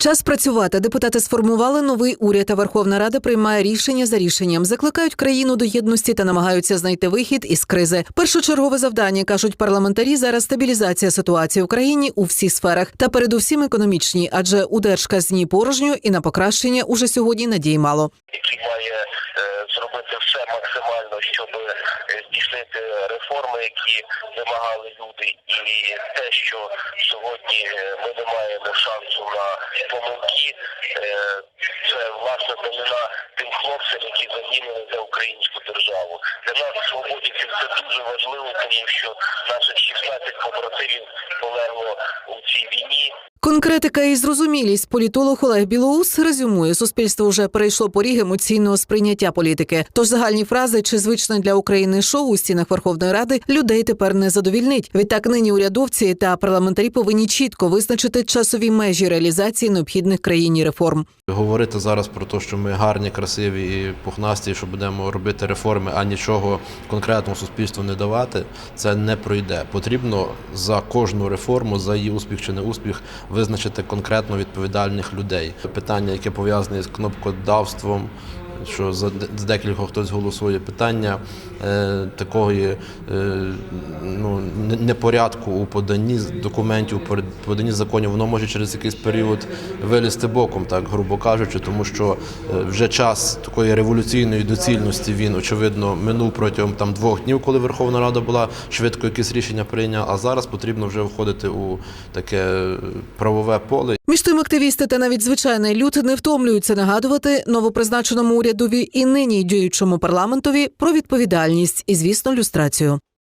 Час працювати. Депутати сформували новий уряд. а Верховна Рада приймає рішення за рішенням. Закликають країну до єдності та намагаються знайти вихід із кризи. Першочергове завдання кажуть парламентарі зараз стабілізація ситуації в країні у всіх сферах та передусім економічній, адже удержка з ній порожньо і на покращення уже сьогодні надій мало. має щоб е, здійснити реформи, які вимагали люди, і те, що сьогодні е, ми не маємо шансу на помилки, е, це власне доміна тим хлопцям, які загинули за українську державу. Для нас свободівців це дуже важливо, тому що наших 16 побратимів полегло у цій війні. Конкретика і зрозумілість політолог Олег Білоус резюмує, суспільство вже перейшло поріг емоційного сприйняття політики. Тож загальні фрази чи звичне для України шоу у стінах Верховної Ради людей тепер не задовільнить. Відтак нині урядовці та парламентарі повинні чітко визначити часові межі реалізації необхідних країні реформ. Говорити зараз про те, що ми гарні, красиві і пухнасті, що будемо робити реформи, а нічого конкретному суспільству не давати, це не пройде. Потрібно за кожну реформу, за її успіх чи не успіх, визначити конкретно відповідальних людей. Питання, яке пов'язане з кнопкодавством. Що за д- з декількох хтось голосує питання е, такої е, ну, непорядку у поданні документів, у поданні законів, воно може через якийсь період вилізти боком, так грубо кажучи, тому що е, вже час такої революційної доцільності він очевидно минув протягом там двох днів, коли Верховна Рада була швидко якісь рішення прийняла. А зараз потрібно вже входити у таке правове поле Між тим активісти та навіть звичайний люд не втомлюються нагадувати новопризначеному урядові і нині діючому парламентові про відповідальність і, звісно, люстрацію.